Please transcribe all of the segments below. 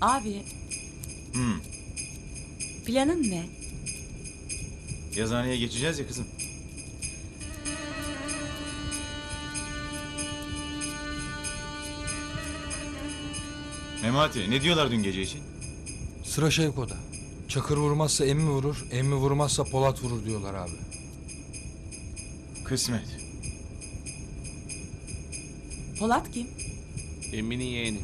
Abi Hmm. planın ne? Yazıhaneye geçeceğiz ya kızım. Memati ne diyorlar dün gece için? Sıra Şevko'da. Çakır vurmazsa emmi vurur, emmi vurmazsa Polat vurur diyorlar abi. Kısmet. Polat kim? Emminin yeğeni.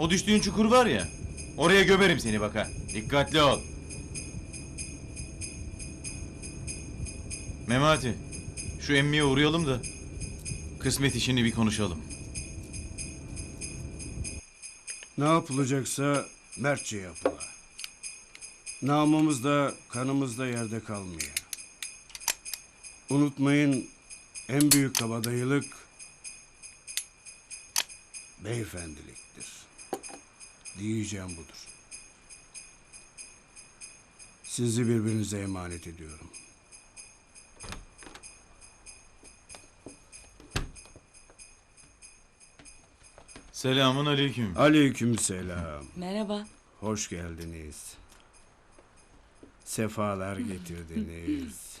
O düştüğün çukur var ya. Oraya gömerim seni bak ha. Dikkatli ol. Memati. Şu emmiye uğrayalım da. Kısmet işini bir konuşalım. Ne yapılacaksa mertçe yapıla. Namımız da kanımız da yerde kalmıyor. Unutmayın en büyük kabadayılık beyefendiliktir. Diyeceğim budur. Sizi birbirinize emanet ediyorum. Selamun aleyküm. Aleyküm selam. Merhaba. Hoş geldiniz. Sefalar getirdiniz.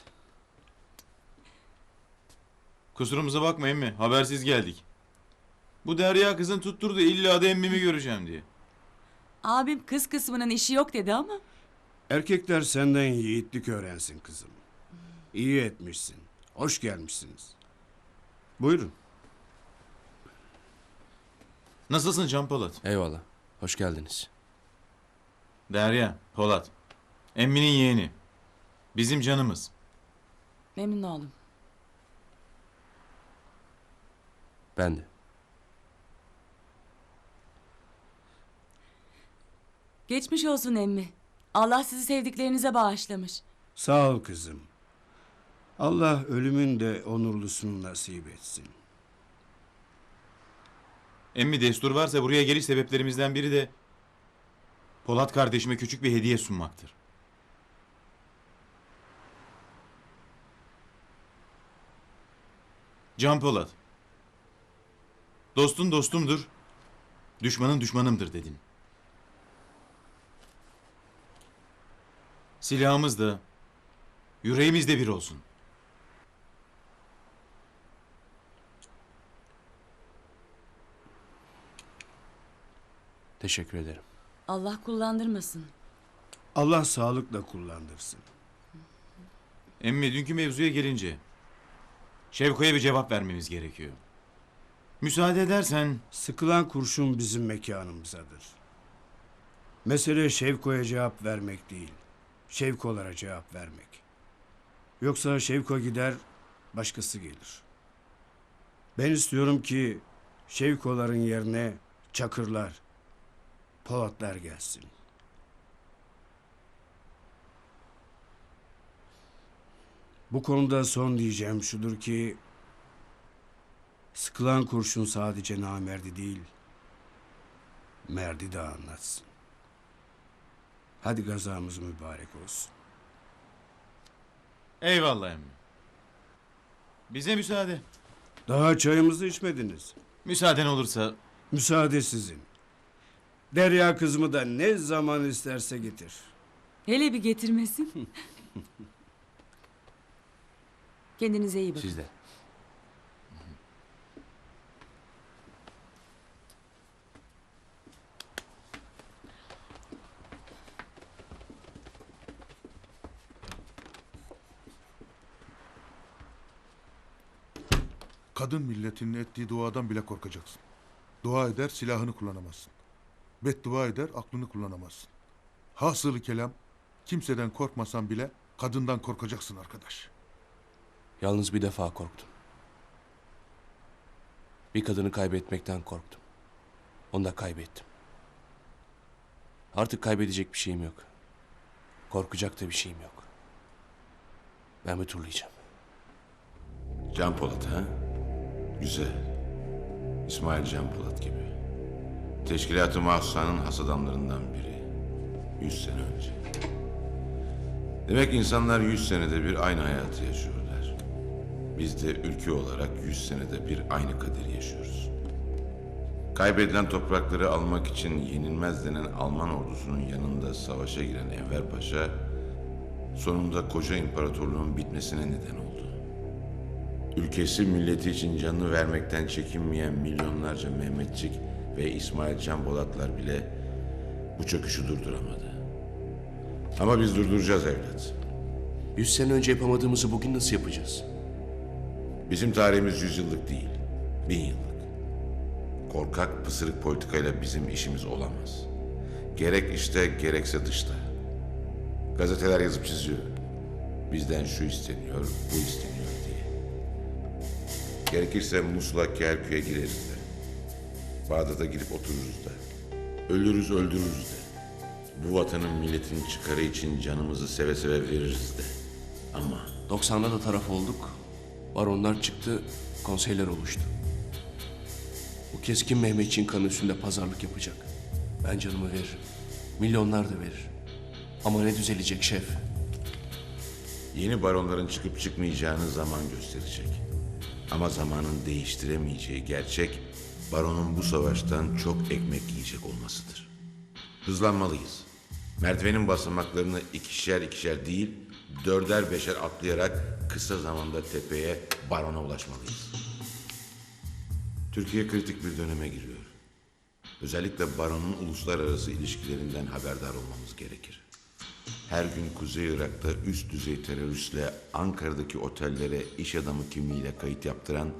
Kusurumuza bakmayın mı? Habersiz geldik. Bu Derya kızın tutturdu illa da emmimi göreceğim diye. Abim kız kısmının işi yok dedi ama. Erkekler senden yiğitlik öğrensin kızım. İyi etmişsin. Hoş gelmişsiniz. Buyurun. Nasılsın Can Polat? Eyvallah. Hoş geldiniz. Derya, Polat. Emminin yeğeni. Bizim canımız. Memnun oldum. Ben de. Geçmiş olsun emmi. Allah sizi sevdiklerinize bağışlamış. Sağ ol kızım. Allah ölümün de onurlusunu nasip etsin. Emmi destur varsa buraya geliş sebeplerimizden biri de Polat kardeşime küçük bir hediye sunmaktır. Can Polat. Dostun dostumdur, düşmanın düşmanımdır dedin. Silahımız da, yüreğimiz de bir olsun. Teşekkür ederim. Allah kullandırmasın. Allah sağlıkla kullandırsın. Emmi dünkü mevzuya gelince Şevko'ya bir cevap vermemiz gerekiyor. Müsaade edersen Sıkılan kurşun bizim mekanımızadır. Mesele Şevko'ya cevap vermek değil. Şevkolara cevap vermek. Yoksa Şevko gider, başkası gelir. Ben istiyorum ki Şevkoların yerine Çakırlar, Polatlar gelsin. Bu konuda son diyeceğim şudur ki Sıkılan kurşun sadece namerdi değil, merdi de anlatsın. Hadi gazamız mübarek olsun. eyvallah emmi. Bize müsaade. Daha çayımızı içmediniz. Müsaaden olursa Müsaade sizin. Derya kızımı da ne zaman isterse getir. Hele bir getirmesin. Kendinize iyi bakın. Siz de. Kadın milletinin ettiği duadan bile korkacaksın. Dua eder silahını kullanamazsın. Beddua eder aklını kullanamazsın. Hasılı kelam kimseden korkmasan bile kadından korkacaksın arkadaş. Yalnız bir defa korktum. Bir kadını kaybetmekten korktum. Onu da kaybettim. Artık kaybedecek bir şeyim yok. Korkacak da bir şeyim yok. Ben bir turlayacağım. Can Polat ha? Güzel. İsmail Can Polat gibi. Teşkilat-ı Mahsusa'nın has adamlarından biri. Yüz sene önce. Demek insanlar yüz senede bir aynı hayatı yaşıyorlar. Biz de ülke olarak yüz senede bir aynı kaderi yaşıyoruz. Kaybedilen toprakları almak için yenilmez denen Alman ordusunun yanında savaşa giren Enver Paşa, sonunda koca imparatorluğun bitmesine neden oldu. Ülkesi milleti için canını vermekten çekinmeyen milyonlarca Mehmetçik ve İsmail Can Bolatlar bile bu çöküşü durduramadı. Ama biz durduracağız evlat. Yüz sene önce yapamadığımızı bugün nasıl yapacağız? Bizim tarihimiz yüzyıllık değil, bin yıllık. Korkak, pısırık politikayla bizim işimiz olamaz. Gerek işte, gerekse dışta. Gazeteler yazıp çiziyor. Bizden şu isteniyor, bu isteniyor. Gerekirse Musul'a, Kerkük'e gireriz de. Bağdat'a girip otururuz da. Ölürüz, öldürürüz de. Bu vatanın milletin çıkarı için canımızı seve seve veririz de. Ama 90'da da taraf olduk. Baronlar çıktı, konseyler oluştu. Bu kez kim Mehmetçiğin kanı üstünde pazarlık yapacak? Ben canımı veririm. Milyonlar da verir. Ama ne düzelecek şef? Yeni baronların çıkıp çıkmayacağını zaman gösterecek. Ama zamanın değiştiremeyeceği gerçek baronun bu savaştan çok ekmek yiyecek olmasıdır. Hızlanmalıyız. Merdivenin basamaklarını ikişer ikişer değil, dörder beşer atlayarak kısa zamanda tepeye barona ulaşmalıyız. Türkiye kritik bir döneme giriyor. Özellikle baronun uluslararası ilişkilerinden haberdar olmamız gerekir. Her gün Kuzey Irak'ta üst düzey teröristle Ankara'daki otellere iş adamı kimliğiyle kayıt yaptıran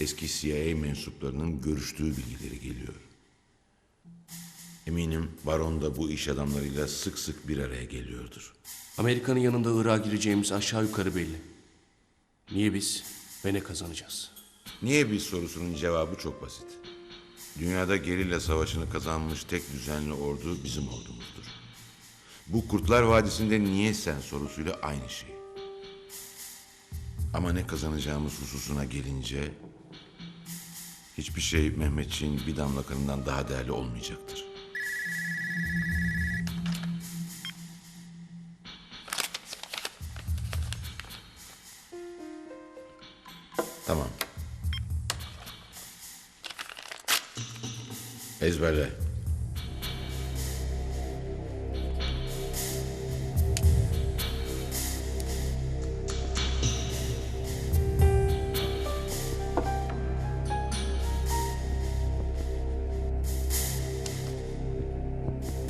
eski CIA mensuplarının görüştüğü bilgileri geliyor. Eminim Baron da bu iş adamlarıyla sık sık bir araya geliyordur. Amerika'nın yanında Irak'a gireceğimiz aşağı yukarı belli. Niye biz ve ne kazanacağız? Niye biz sorusunun cevabı çok basit. Dünyada gerilla savaşını kazanmış tek düzenli ordu bizim ordumuzdur. Bu Kurtlar Vadisi'nde niye sen sorusuyla aynı şey. Ama ne kazanacağımız hususuna gelince hiçbir şey Mehmetçiğin bir damla kanından daha değerli olmayacaktır. Tamam. Ezberle.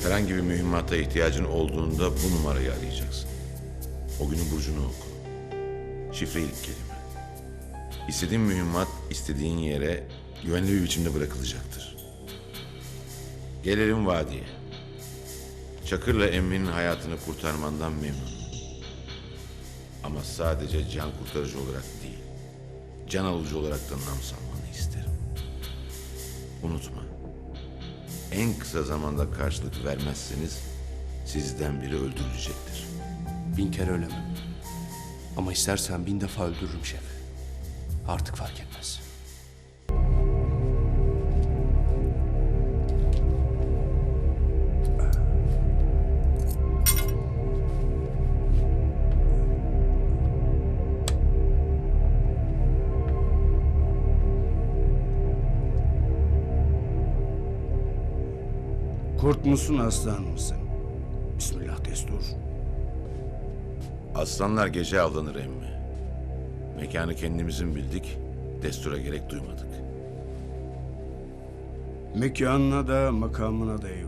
Herhangi bir mühimmata ihtiyacın olduğunda bu numarayı arayacaksın. O günün burcunu oku. Şifre ilk kelime. İstediğin mühimmat istediğin yere güvenli bir biçimde bırakılacaktır. Gelelim vadiye. Çakır'la Emmi'nin hayatını kurtarmandan memnunum. Ama sadece can kurtarıcı olarak değil, can alıcı olarak da nam salmanı isterim. Unutma, en kısa zamanda karşılık vermezseniz sizden biri öldürülecektir. Bin kere ölemem. Ama istersen bin defa öldürürüm şef. Artık fark etmez. Kurt musun aslan mısın? Bismillah destur. Aslanlar gece avlanır emmi. Mekanı kendimizin bildik, destura gerek duymadık. Mekanına da makamına da eyvallah.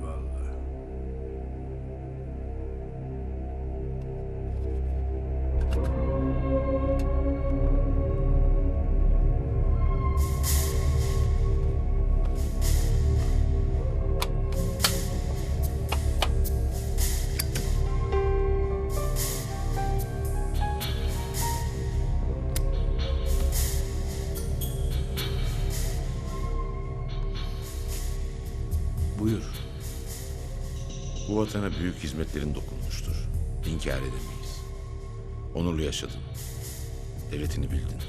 Vatana büyük hizmetlerin dokunmuştur. İnkar edemeyiz. Onurlu yaşadın. Devletini bildin.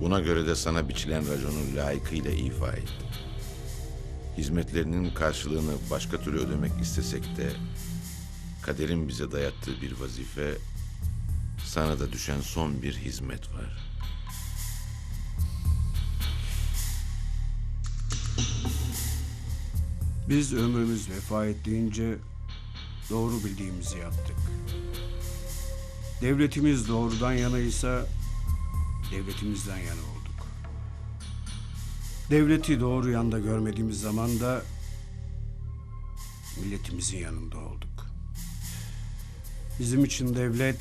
Buna göre de sana biçilen raconu layıkıyla ifa ettin. Hizmetlerinin karşılığını başka türlü ödemek istesek de kaderin bize dayattığı bir vazife sana da düşen son bir hizmet var. Biz ömrümüz vefa ettiğince doğru bildiğimizi yaptık. Devletimiz doğrudan yanaysa devletimizden yana olduk. Devleti doğru yanda görmediğimiz zaman da milletimizin yanında olduk. Bizim için devlet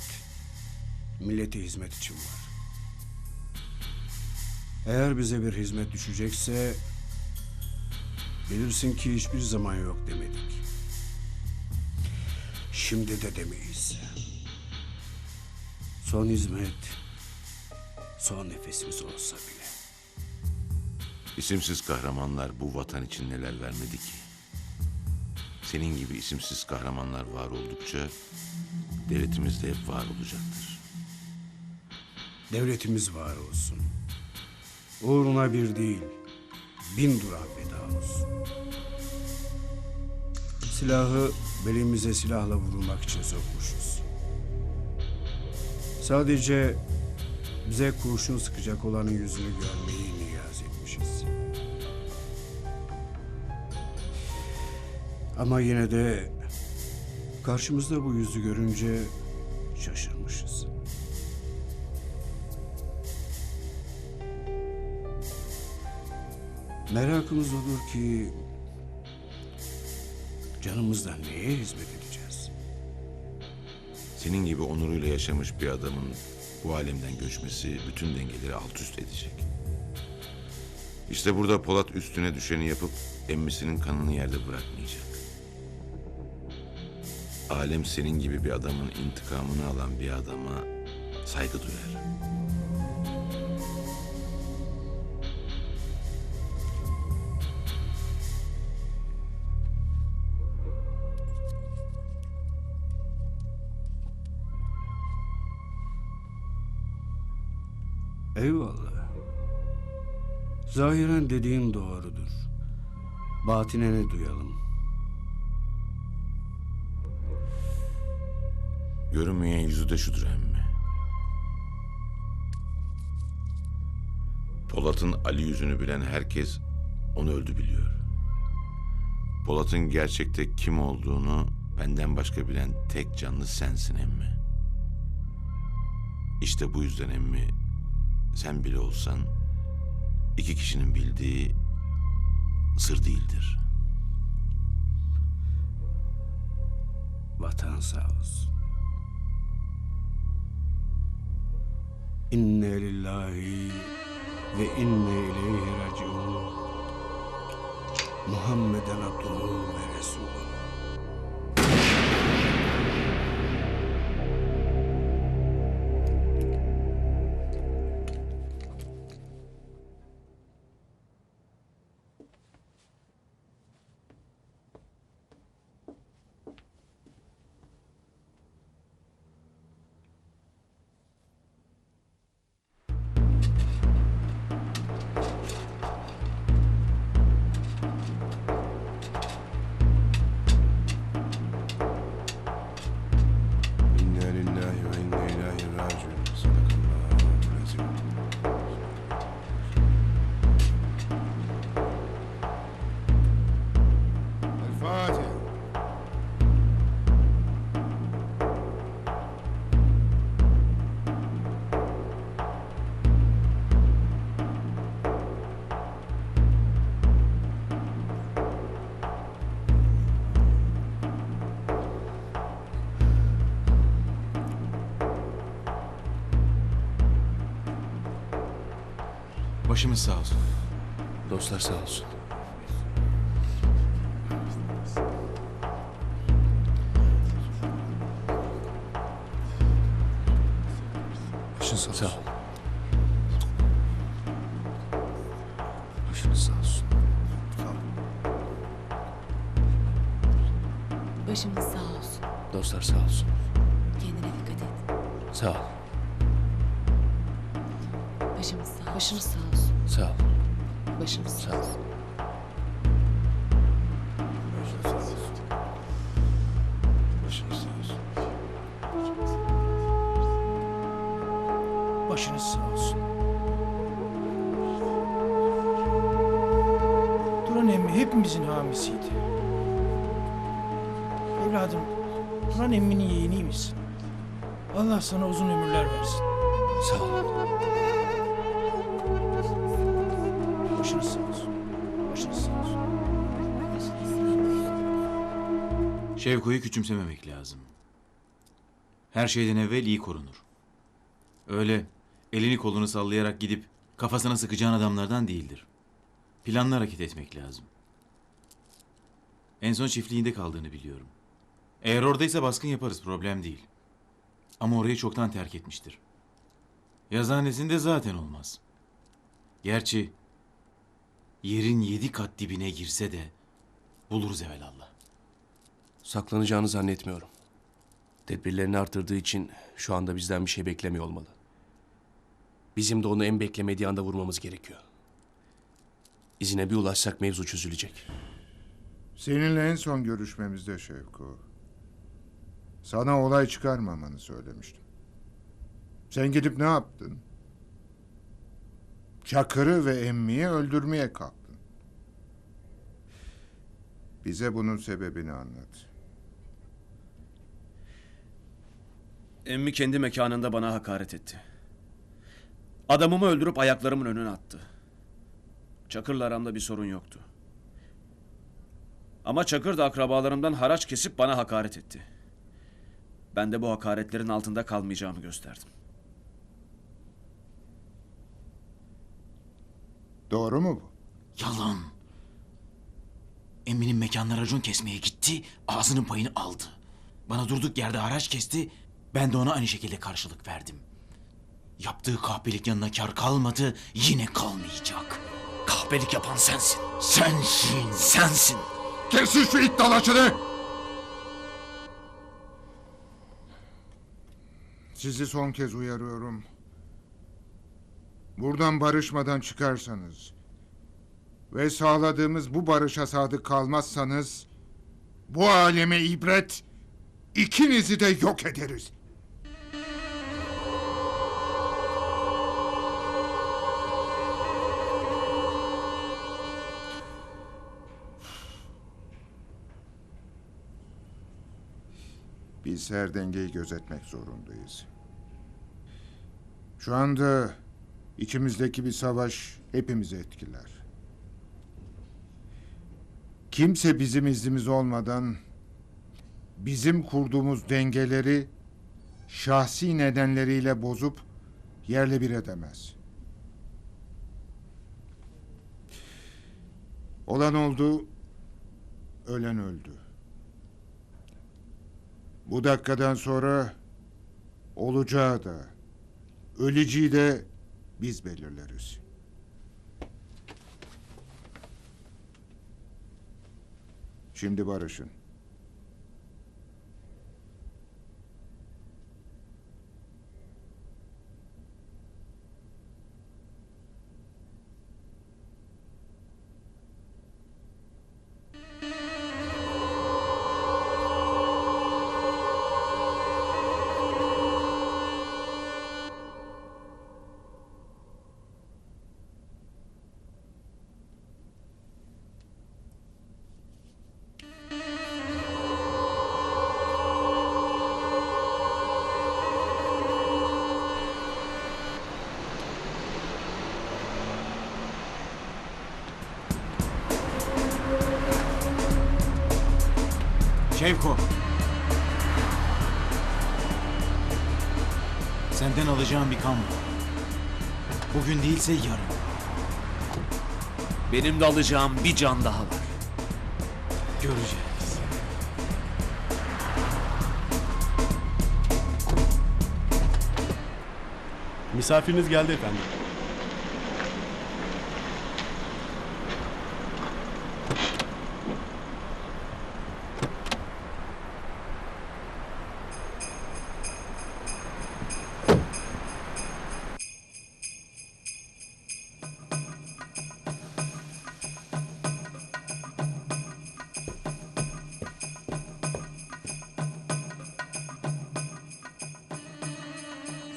millete hizmet için var. Eğer bize bir hizmet düşecekse bilirsin ki hiçbir zaman yok demedik. Şimdi de demeyiz. Son hizmet son nefesimiz olsa bile. İsimsiz kahramanlar bu vatan için neler vermedi ki? Senin gibi isimsiz kahramanlar var oldukça devletimiz de hep var olacaktır. Devletimiz var olsun. Uğruna bir değil, bin duran feda olsun. Silahı belimize silahla vurulmak için sokmuşuz. Sadece bize kurşun sıkacak olanın yüzünü görmeyi niyaz etmişiz. Ama yine de karşımızda bu yüzü görünce şaşırmışız. Merakımız olur ki canımızdan neye hizmet edeceğiz? Senin gibi onuruyla yaşamış bir adamın bu alemden göçmesi bütün dengeleri alt üst edecek. İşte burada Polat üstüne düşeni yapıp emmisinin kanını yerde bırakmayacak. Alem senin gibi bir adamın intikamını alan bir adama saygı duyar. Eyvallah. Zahiren dediğin doğrudur. Batine ne duyalım? Görünmeyen yüzü de şudur emmi. Polat'ın Ali yüzünü bilen herkes onu öldü biliyor. Polat'ın gerçekte kim olduğunu benden başka bilen tek canlı sensin emmi. İşte bu yüzden emmi sen bile olsan iki kişinin bildiği sır değildir. Vatan sağ olsun. İnne lillahi ve inne ileyhi raciun. Muhammeden abduhu ve resulü. Başımız sağ olsun. Dostlar sağ olsun. Başın sağ Sağ olsun. ol. Başınız sağ olsun. Başımız sağ olsun. Dostlar sağ olsun. Kendine dikkat et. Sağ ol. Başınız sağ olsun. Duran emmi hepimizin hamisiydi. Evladım, lan emminin yeğeniymişsin. Allah sana uzun ömürler versin. Sağ olun. Başınız sağ olsun. Başınız sağ olsun. Şevko'yu küçümsememek lazım. Her şeyden evvel iyi korunur. Öyle elini kolunu sallayarak gidip kafasına sıkacağın adamlardan değildir. Planlı hareket etmek lazım. En son çiftliğinde kaldığını biliyorum. Eğer oradaysa baskın yaparız problem değil. Ama orayı çoktan terk etmiştir. Yazıhanesinde zaten olmaz. Gerçi yerin yedi kat dibine girse de buluruz evelallah. Saklanacağını zannetmiyorum. Tedbirlerini artırdığı için şu anda bizden bir şey beklemiyor olmalı. Bizim de onu en beklemediği anda vurmamız gerekiyor. İzine bir ulaşsak mevzu çözülecek. Seninle en son görüşmemizde Şevko. Sana olay çıkarmamanı söylemiştim. Sen gidip ne yaptın? Çakır'ı ve Emmi'yi öldürmeye kalktın. Bize bunun sebebini anlat. Emmi kendi mekanında bana hakaret etti. Adamımı öldürüp ayaklarımın önüne attı. Çakır'la aramda bir sorun yoktu. Ama Çakır da akrabalarımdan haraç kesip bana hakaret etti. Ben de bu hakaretlerin altında kalmayacağımı gösterdim. Doğru mu bu? Yalan. Emminin mekanına racon kesmeye gitti, ağzının payını aldı. Bana durduk yerde haraç kesti, ben de ona aynı şekilde karşılık verdim. Yaptığı kahpelik yanına kar kalmadı, yine kalmayacak. Kahpelik yapan sensin. Sensin. Sensin. Kesin şu it dalaşını! Sizi son kez uyarıyorum. Buradan barışmadan çıkarsanız ve sağladığımız bu barışa sadık kalmazsanız bu aleme ibret ikinizi de yok ederiz. Biz her dengeyi gözetmek zorundayız. Şu anda içimizdeki bir savaş hepimizi etkiler. Kimse bizim iznimiz olmadan bizim kurduğumuz dengeleri şahsi nedenleriyle bozup yerle bir edemez. Olan oldu, ölen öldü. Bu dakikadan sonra olacağı da, öleceği de biz belirleriz. Şimdi barışın. Senden alacağım bir kan var. Bugün değilse yarın. Benim de alacağım bir can daha var. Göreceğiz. Misafiriniz geldi efendim.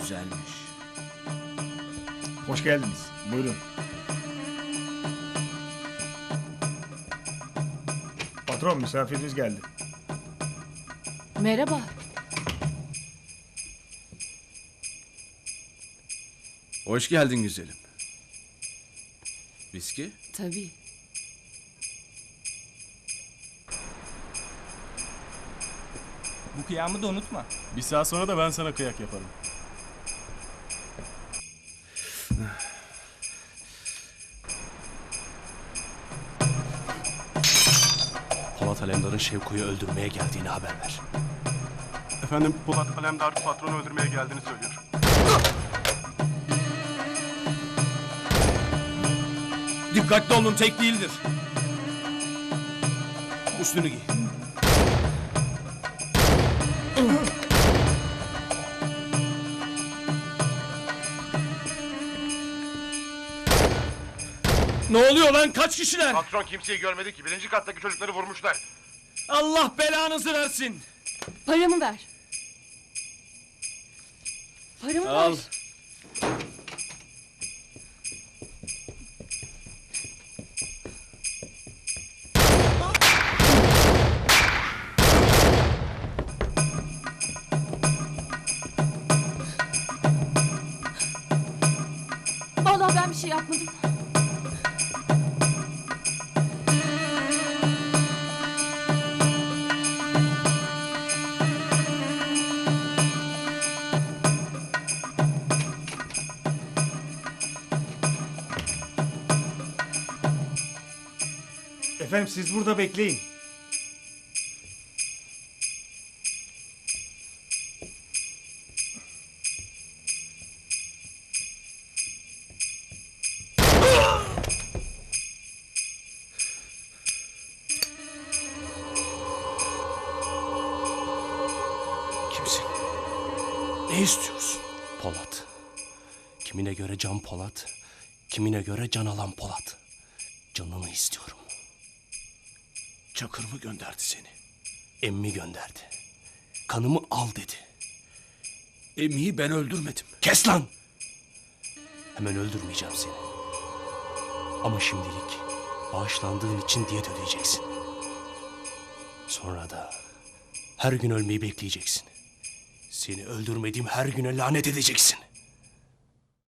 Güzelmiş. Hoş geldiniz. Buyurun. Patron misafiriniz geldi. Merhaba. Hoş geldin güzelim. Viski? Tabii. Bu kıyamı da unutma. Bir saat sonra da ben sana kıyak yaparım. Polat Alemdar'ın Şevko'yu öldürmeye geldiğini haber ver. Efendim Polat Alemdar patronu öldürmeye geldiğini söylüyor. Dikkatli olun tek değildir. Üstünü giy. ne oluyor lan kaç kişiler? Patron kimseyi görmedi ki. Birinci kattaki çocukları vurmuşlar. Allah belanızı versin. Paramı ver. Paramı Al. ver. Vallahi ben bir şey yapmadım. Efendim siz burada bekleyin. Kimsin? Ne istiyorsun? Polat. Kimine göre can Polat, kimine göre can alan Polat. Canını istiyorum. Çakır mı gönderdi seni? Emmi gönderdi. Kanımı al dedi. Emmi'yi ben öldürmedim. Kes lan! Hemen öldürmeyeceğim seni. Ama şimdilik bağışlandığın için diyet ödeyeceksin. Sonra da her gün ölmeyi bekleyeceksin. Seni öldürmediğim her güne lanet edeceksin.